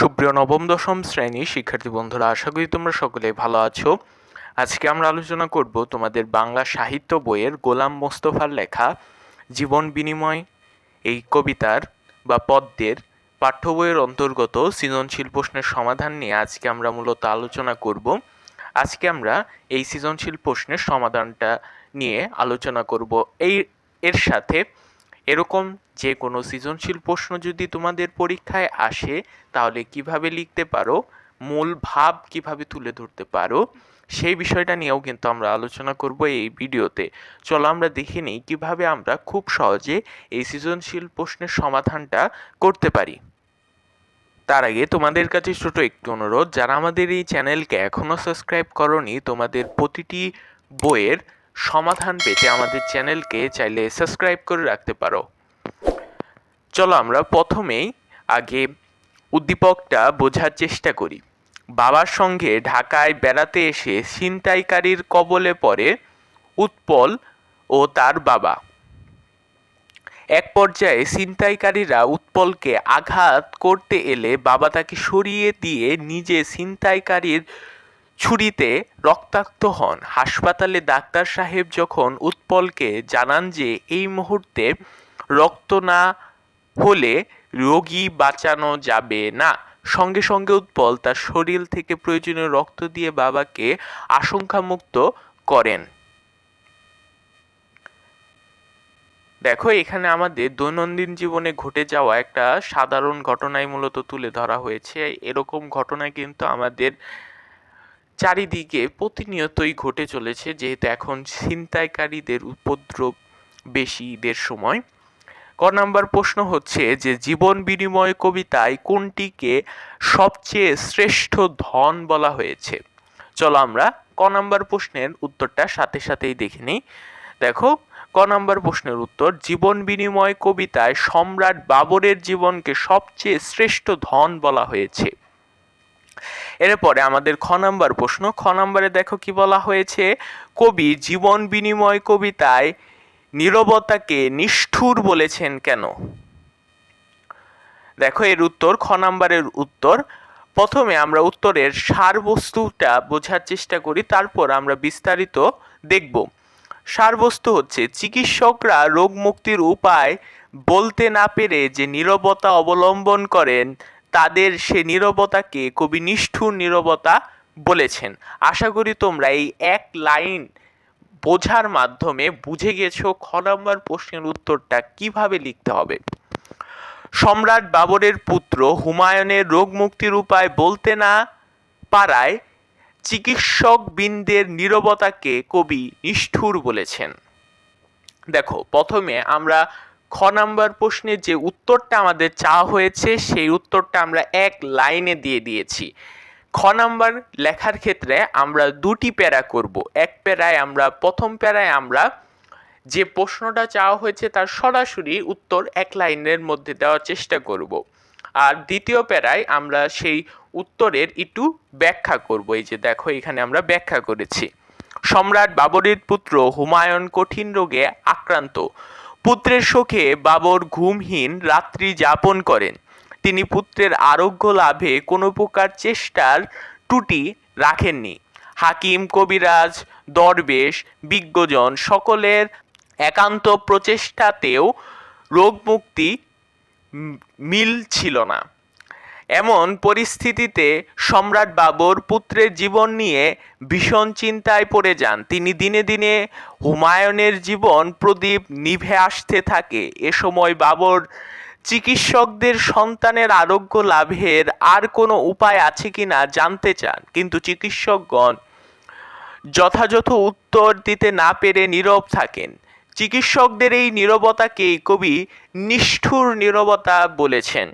সুপ্রিয় নবম, দশম শ্রেণি শিক্ষার্থী বন্ধুরা, আশা করি তোমরা সকলে ভালো আছো। আজকে আমরা আলোচনা করব তোমাদের বাংলা সাহিত্য বইয়ের গোলাম মোস্তফার লেখা জীবন বিনিময়, এই কবিতার বা পদ্মের পাঠ্য বইয়ের অন্তর্গত সৃজনশীল প্রশ্নের সমাধান নিয়ে আজকে আমরা মূলত আলোচনা করব। আজকে আমরা এই সৃজনশীল প্রশ্নের সমাধানটা নিয়ে আলোচনা করব। এই, এর সাথে এরকম যে কোনো সৃজনশীল প্রশ্ন যদি তোমাদের পরীক্ষায় আসে, তাহলে কীভাবে লিখতে পারো? মূল ভাব কীভাবে তুলে ধরতে পারো? সেই বিষয়টা নিয়েও কিন্তু আমরা আলোচনা করব এই ভিডিওতে। চলো আমরা দেখে নিই কীভাবে আমরা খুব সহজে এই সৃজনশীল প্রশ্নের সমাধানটা করতে পারি। তার আগে তোমাদের কাছে ছোট একটু অনুরোধ, যারা আমাদের এই চ্যানেলকে এখনও সাবস্ক্রাইব করনি, তোমাদের প্রতিটি বইয়ের সমাধান পেতে আমাদের চ্যানেলকে চাইলে সাবস্ক্রাইব করে রাখতে পারো। চলো আমরা প্রথমেই আগে উদ্দীপকটা বোঝার চেষ্টা করি। বাবার সঙ্গে ঢাকায় বেড়াতে এসে ছিনতাইকারীর কবলে পড়ে উৎপল ও তার বাবা। এক পর্যায়ে ছিনতাইকারীরা উৎপলকে আঘাত করতে এলে বাবা তাকে সরিয়ে দিয়ে নিজে ছিনতাইকারীর ছুরিতে রক্তাক্ত হন। হাসপাতালে ডাক্তার সাহেব যখন উৎপলকে জানান যে এই মুহূর্তে রক্ত না হলে রোগী বাঁচানো যাবে না, সঙ্গে সঙ্গে উৎপল তার শরীর থেকে প্রয়োজনীয় রক্ত দিয়ে বাবাকে আশঙ্কামুক্ত করেন। দেখো, এখানে আমাদের দৈনন্দিন জীবনে ঘটে যাওয়া একটা সাধারণ ঘটনাই মূলত তুলে ধরা হয়েছে। এরকম ঘটনা কিন্তু আমাদের চারিদিকে প্রতিনিয়তই ঘটে চলেছে, যেহেতু এখন ছিনতাইকারীদের উপদ্রব বেশি ঈদের সময়। ক নাম্বার প্রশ্ন হচ্ছে যে, জীবন বিনিময় কবিতায় কোনটিকে সবচেয়ে শ্রেষ্ঠ ধন বলা হয়েছে? চলো আমরা ক নাম্বার প্রশ্নের উত্তরটা সাথে সাথেই দেখে নিই। দেখো, ক নাম্বার প্রশ্নের উত্তর, জীবন বিনিময় কবিতায় সম্রাট বাবরের জীবনকে সবচেয়ে শ্রেষ্ঠ ধন বলা হয়েছে। এরপরে আমাদের খ নাম্বার প্রশ্ন। খ নাম্বারে দেখো কি বলা হয়েছে? কবি জীবন বিনিময় কবিতায় নীরবতাকে নিষ্ঠুর বলেছেন কেন? দেখো এর উত্তর, খ নাম্বারের উত্তর। প্রথমে আমরা উত্তরের সারবস্তুটা বোঝার চেষ্টা করি, তারপর আমরা বিস্তারিত দেখব। সারবস্তু হচ্ছে, চিকিৎসকরা রোগ মুক্তির উপায় বলতে না পেরে যে নীরবতা অবলম্বন করেন তাদের সে নীরবতাকে কবি নিষ্ঠুর নীরবতা বলেছেন। আশা করি তোমরা এই এক লাইন বোঝার মাধ্যমে বুঝে গেছো খ নম্বর প্রশ্নের উত্তরটা কীভাবে লিখতে হবে। সম্রাট বাবরের পুত্র হুমায়ুনের রোগ মুক্তির উপায় বলতে না পারায় চিকিৎসক বিন্দের নীরবতাকে কবি নিষ্ঠুর বলেছেন। দেখো, প্রথমে আমরা খ নাম্বার প্রশ্নের যে উত্তরটা আমাদের চাওয়া হয়েছে, সেই উত্তরটা আমরা এক লাইনে দিয়ে দিয়েছি। খ নাম্বার লেখার ক্ষেত্রে আমরা দুটি প্যারা করব। এক প্যারায় আমরা, প্রথম প্যারায় আমরা যে প্রশ্নটা চাওয়া হয়েছে তার সরাসরি উত্তর এক লাইনের মধ্যে দেওয়ার চেষ্টা করব। আর দ্বিতীয় প্যারায় আমরা সেই উত্তরের একটু ব্যাখ্যা করব। এই যে দেখো, এখানে আমরা ব্যাখ্যা করেছি। সম্রাট বাবরের পুত্র হুমায়ুন কঠিন রোগে আক্রান্ত। পুত্রের শোকে বাবর ঘুমহীন রাত্রি যাপন করেন। তিনি পুত্রের আরোগ্য লাভে কোনো প্রকার চেষ্টার ত্রুটি রাখেননি। হাকিম, কবিরাজ, দরবেশ, বিজ্ঞজন সকলের একান্ত প্রচেষ্টাতেও রোগমুক্তি মিল ছিল না। এমন পরিস্থিতিতে সম্রাট বাবর পুত্রের জীবন নিয়ে ভীষণ চিন্তায় পড়ে যান। তিনি দিনে দিনে হুমায়ুনের জীবন প্রদীপ নিভে আসতে থাকে। এ সময় বাবর চিকিৎসকদের সন্তানের আরোগ্য লাভের আর কোনো উপায় আছে কি না জানতে চান। কিন্তু চিকিৎসকগণ যথাযথ উত্তর দিতে না পেরে নীরব থাকেন। চিকিৎসকদের এই নীরবতাকেই কবি নিষ্ঠুর নীরবতা বলেছেন।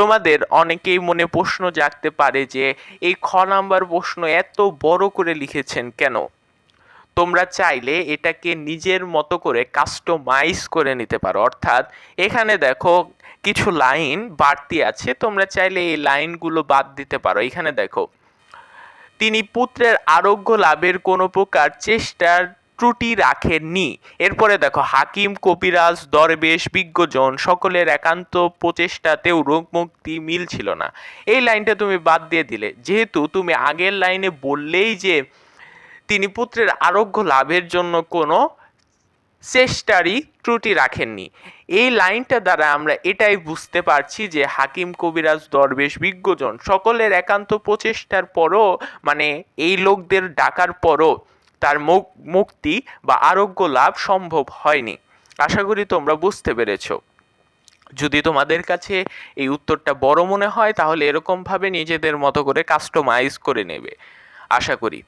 তোমাদের অনেকেই মনে প্রশ্ন জাগতে পারে যে, এই খ নাম্বার প্রশ্ন এত বড় করে লিখেছেন কেন? তোমরা চাইলে এটাকে নিজের মতো করে কাস্টমাইজ করে নিতে পারো। অর্থাৎ এখানে দেখো কিছু লাইন বাড়তি আছে, তোমরা চাইলে এই লাইনগুলো বাদ দিতে পারো। এখানে দেখো, তিনি পুত্রের আরোগ্য লাভের কোনো প্রকার চেষ্টার ত্রুটি রাখেননি। এরপরে দেখো, হাকিম, কবিরাজ, দরবেশ, বিজ্ঞজন সকলের একান্ত প্রচেষ্টাতেও রোগমুক্তি মিল ছিল না। এই লাইনটা তুমি বাদ দিয়ে দিলে। যেহেতু তুমি আগের লাইনে বললেই যে তিনি পুত্রের আরোগ্য লাভের জন্য কোনো চেষ্টারই ত্রুটি রাখেননি। এই লাইনটা দ্বারা আমরা এটাই বুঝতে পারছি যে হাকিম, কবিরাজ, দরবেশ, বিজ্ঞজন সকলের একান্ত প্রচেষ্টার পরও মানে এই লোকদের ডাকার পরও তার মুক- মুক্তি বা আরোগ্য লাভ সম্ভব হয়নি। আশা করি তোমরা বুঝতে পেরেছ। যদি তোমাদের কাছে এই উত্তরটা বড় মনে হয়, তাহলে এরকমভাবে নিজেদের মতো করে কাস্টমাইজ করে নেবে। আশা করি।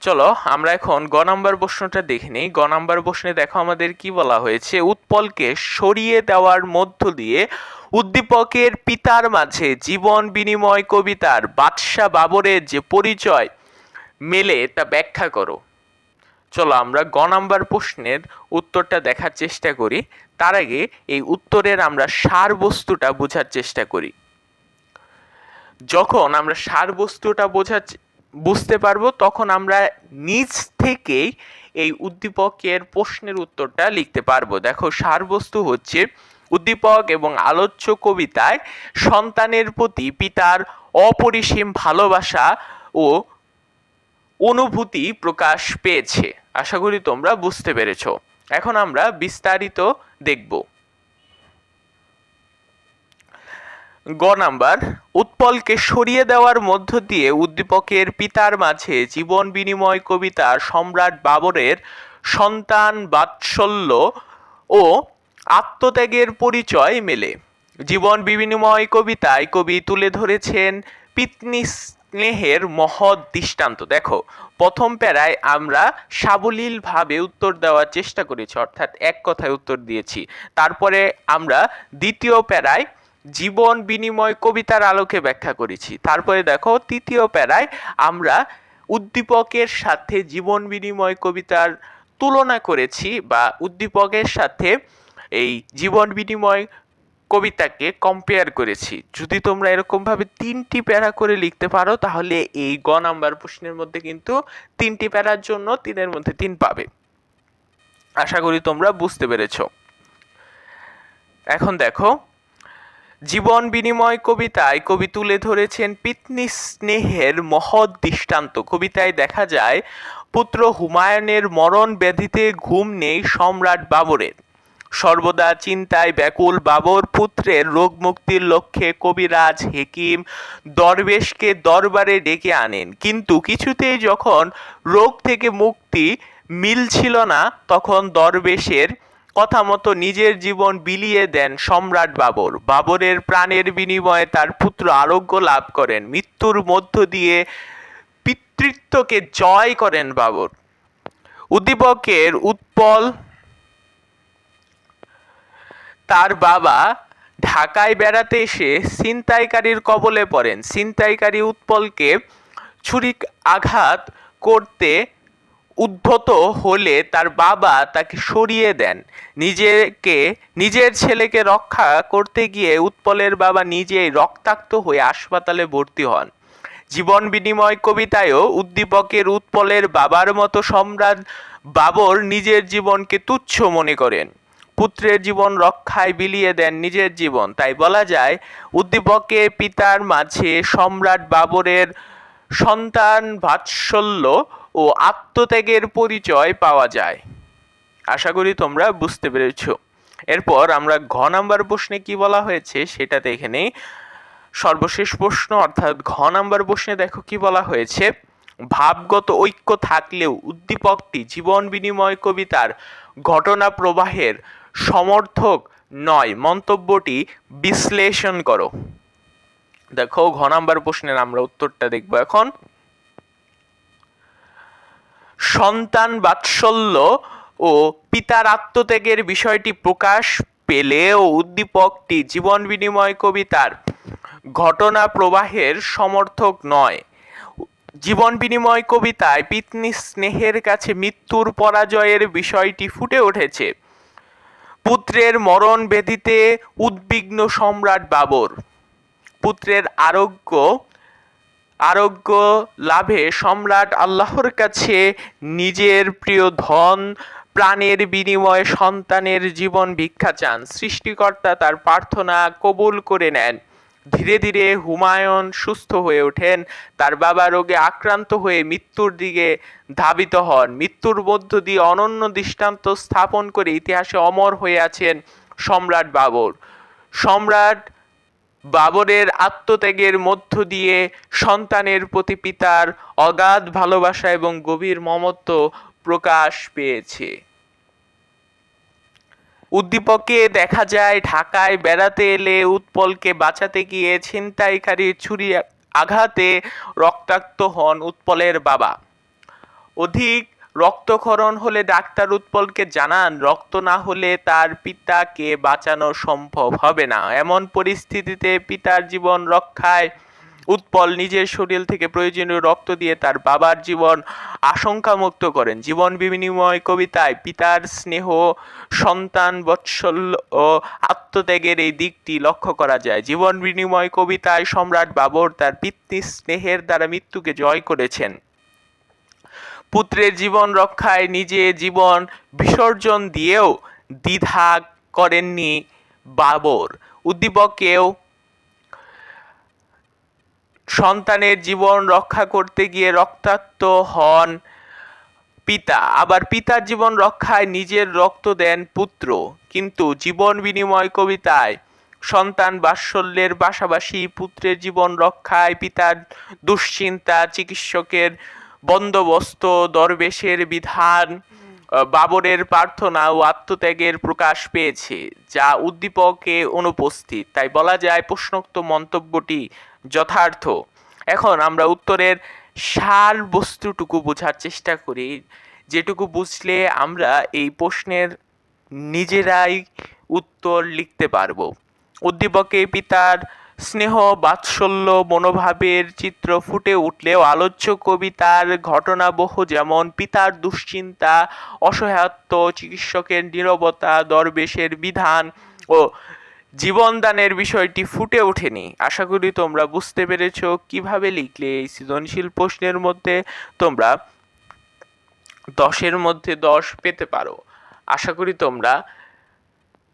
চলো, আমরা এখন গ নাম্বার প্রশ্নটা দেখে নিই। গ নাম্বার প্রশ্নে দেখো আমাদের কি বলা হয়েছে, উৎপলকে সরিয়ে দেওয়ার মধ্য দিয়ে উদ্দীপকের পিতার মাঝে জীবন বিনিময় কবিতার বাদশাহ বাবরের যে পরিচয় মেলে তা ব্যাখ্যা করো। চলো আমরা গ নাম্বার প্রশ্নের উত্তরটা দেখার চেষ্টা করি। তার আগে এই উত্তরের আমরা সার বস্তুটা বোঝার চেষ্টা করি। যখন আমরা সার বস্তুটা বোঝার বুঝতে পারব, তখন আমরা নিজ থেকেই এই উদ্দীপকের প্রশ্নের উত্তরটা লিখতে পারব। দেখো, সার বস্তু হচ্ছে উদ্দীপক এবং আলোচ্য কবিতায় সন্তানের প্রতি পিতার অপরিসীম ভালোবাসা ও অনুভূতি প্রকাশ পেয়েছে। আশা করি তোমরা বুঝতে পেরেছ। এখন আমরা বিস্তারিত দেখব। গ নাম্বার, উৎপলকে সরিয়ে দেওয়ার মধ্য দিয়ে উদ্দীপকের পিতার মাঝে জীবন বিনিময় কবিতা, সম্রাট বাবরের সন্তান বাৎসল্য ও আত্মত্যাগের পরিচয় মেলে। জীবন বিনিময় কবিতায় কবি তুলে ধরেছেন পিতনি স্নেহের মহৎ দৃষ্টান্ত। দেখো, প্রথম প্যারায় আমরা সাবলীলভাবে উত্তর দেওয়ার চেষ্টা করেছি, অর্থাৎ এক কথায় উত্তর দিয়েছি। তারপরে আমরা দ্বিতীয় প্যারায় জীবন বিনিময় কবিতার আলোকে ব্যাখ্যা করেছি। তারপরে দেখো, তৃতীয় প্যারায় আমরা উদ্দীপকের সাথে জীবন বিনিময় কবিতার তুলনা করেছি বা উদ্দীপকের সাথে এই জীবন বিনিময় কবিতাকে কম্পেয়ার করেছি। যদি তোমরা এরকমভাবে তিনটি প্যারা করে লিখতে পারো, তাহলে এই গ নাম্বার প্রশ্নের মধ্যে কিন্তু তিনটি প্যারার জন্য তিনের মধ্যে তিন পাবে। আশা করি তোমরা বুঝতে পেরেছ। এখন দেখো, জীবন বিনিময় কবিতায় কবি তুলে ধরেছেন পিতনি স্নেহের মহৎ দৃষ্টান্ত। কবিতায় দেখা যায়, পুত্র হুমায়ুনের মরণ ব্যাধিতে ঘুম নেই সম্রাট বাবরের। সর্বদা চিন্তায় ব্যাকুল বাবর পুত্রের রোগ মুক্তির লক্ষ্যে কবিরাজ হেকিম দরবেশকে দরবারে ডেকে আনেন। কিন্তু কিছুতেই যখন রোগ থেকে মুক্তি মিলছিল না, তখন দরবেশের কথা মতো নিজের জীবন বিলিয়ে দেন সম্রাট বাবর। বাবরের প্রাণের বিনিময়ে তার পুত্র আরোগ্য লাভ করেন। মৃত্যুর মধ্য দিয়ে পিতৃত্বকে জয় করেন বাবর। উদ্দীপকের উৎপল তার বাবা ঢাকায় বেড়াতে এসে ছিনতাইকারীর কবলে পড়েন। ছিনতাইকারী উৎপলকে ছুরি আঘাত করতে উদ্ধত হলে তার বাবা তাকে সরিয়ে দেন। নিজেকে, নিজের ছেলেকে রক্ষা করতে গিয়ে উৎপলের বাবা নিজেই রক্তাক্ত হয়ে হাসপাতালে ভর্তি হন। জীবন বিনিময় কবিতায়ও উদ্দীপকের উৎপলের বাবার মতো সম্রাট বাবর নিজের জীবনকে তুচ্ছ মনে করেন। পুত্রের জীবন রক্ষায় বিলিয়ে দেন নিজের জীবন। তাই বলা যায়, উদ্দীপকে পিতার মাঝে সম্রাট বাবরের সন্তান ভাৎসল্য ও আত্মত্যাগের পরিচয় পাওয়া যায়। আশা করি তোমরা বুঝতে পেরেছ। এরপর আমরা ঘ নাম্বার প্রশ্নে কি বলা হয়েছে সেটা দেখে নেই সর্বশেষ প্রশ্ন, অর্থাৎ ঘ নাম্বার প্রশ্নে দেখো কি বলা হয়েছে। ভাবগত ঐক্য থাকলেও উদ্দীপকটি জীবন বিনিময় কবিতার ঘটনা প্রবাহের সমর্থক নয়। মন্তব্যটি বিশ্লেষণ করো। দেখো, ঘ নাম্বার প্রশ্নের আমরা উত্তরটা দেখব এখন। সন্তান বাৎসল্য ও পিতার আত্মত্যাগের বিষয়টি প্রকাশ পেলেও উদ্দীপকটি জীবন বিনিময় কবিতার ঘটনা প্রবাহের সমর্থক নয়। জীবন বিনিময় কবিতায় পিতনি স্নেহের কাছে মৃত্যুর পরাজয়ের বিষয়টি ফুটে উঠেছে। পুত্রের মরণ ব্যাধিতে উদ্বিগ্ন সম্রাট বাবর। পুত্রের আরোগ্য আরোগ্য লাভে সম্রাট আল্লাহর কাছে নিজের প্রিয় ধন, প্রাণের বিনিময়ে সন্তানের জীবন ভিক্ষা চান। সৃষ্টিকর্তা তার প্রার্থনা কবুল করে নেন। ধীরে ধীরে হুমায়ুন সুস্থ হয়ে ওঠেন। তার বাবা রোগে আক্রান্ত হয়ে মৃত্যুর দিকে ধাবিত হন। মৃত্যুর মধ্য দিয়ে অনন্য দৃষ্টান্ত স্থাপন করে ইতিহাসে অমর হয়ে আছেন সম্রাট বাবর। সম্রাট বাবরের আত্মত্যাগের মধ্য দিয়ে সন্তানের প্রতি পিতার অগাধ ভালোবাসা এবং গভীর মমত্ব প্রকাশ পেয়েছে। উদ্দীপকে দেখা যায়, ঢাকায় বেড়াতে এলে উৎপলকে বাঁচাতে গিয়ে ছিনতাইকারীর ছুরি আঘাতে রক্তাক্ত হন উৎপলের বাবা। অধিক রক্তক্ষরণ হলে ডাক্তার উৎপলকে জানান, রক্ত না হলে তার পিতাকে বাঁচানো সম্ভব হবে না। এমন পরিস্থিতিতে পিতার জীবন রক্ষায় উৎপল নিজের শরীর থেকে প্রয়োজনীয় রক্ত দিয়ে তার বাবার জীবন আশঙ্কামুক্ত করেন। জীবন বিনিময় কবিতায় পিতার স্নেহ, সন্তান বৎসল্য ও আত্মত্যাগের এই দিকটি লক্ষ্য করা যায়। জীবন বিনিময় কবিতায় সম্রাট বাবর তার পিতৃ স্নেহের দ্বারা মৃত্যুকে জয় করেছেন। পুত্রের জীবন রক্ষায় নিজে জীবন বিসর্জন দিয়েও দ্বিধা করেননি বাবর। উদ্দীপকেও সন্তানের জীবন রক্ষা করতে গিয়ে রক্তাক্ত হন পিতা। আবার পিতার জীবন রক্ষায় নিজের রক্ত দেন পুত্র। কিন্তু জীবন বিনিময় কবিতায় সন্তান বাৎসল্যের পাশাপাশি পুত্রের জীবন রক্ষায় পিতার দুশ্চিন্তা, চিকিৎসকের বন্দোবস্ত, দরবেশের বিধান বাবরের প্রার্থনা ও আত্মত্যাগের প্রকাশ পেয়েছে, যা উদ্দীপকে অনুপস্থিত। তাই বলা যায় প্রশ্নোক্ত মন্তব্যটি যথার্থ। এখন আমরা উত্তরের সার বস্তুটুকু বোঝার চেষ্টা করি। যেটুকু বুঝলে আমরা এই প্রশ্নের নিজেরাই উত্তর লিখতে পারব। উদ্দীপকে পিতার স্নেহ, বাৎসল্য, মনোভাবের চিত্র ফুটে উঠলেও আলোচ্য কবিতার ঘটনাবহ যেমন পিতার দুশ্চিন্তা, অসহায়ত্ব, চিকিৎসকের নীরবতা, দরবেশের বিধান ও জীবনদানের বিষয়টি ফুটে ওঠেনি। আশা করি তোমরা বুঝতে পেরেছ কীভাবে লিখলে এই সৃজনশীল প্রশ্নের মধ্যে তোমরা দশের মধ্যে দশ পেতে পারো। আশা করি তোমরা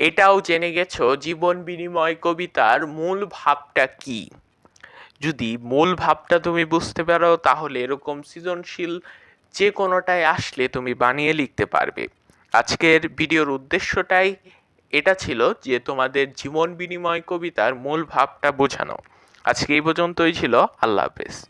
এটাও জেনে গেছো জীবন বিনিময় কবিতার মূল ভাবটা কি। যদি মূল ভাবটা তুমি বুঝতে পারো, তাহলে এরকম সৃজনশীল যে কোনোটায় আসলে তুমি বানিয়ে লিখতে পারবে। আজকের ভিডিওর উদ্দেশ্যটাই এটা ছিল যে তোমাদের জীবন বিনিময় কবিতার মূল ভাবটা বোঝানো। আজকে এই পর্যন্তই ছিল। আল্লাহ হাফেজ।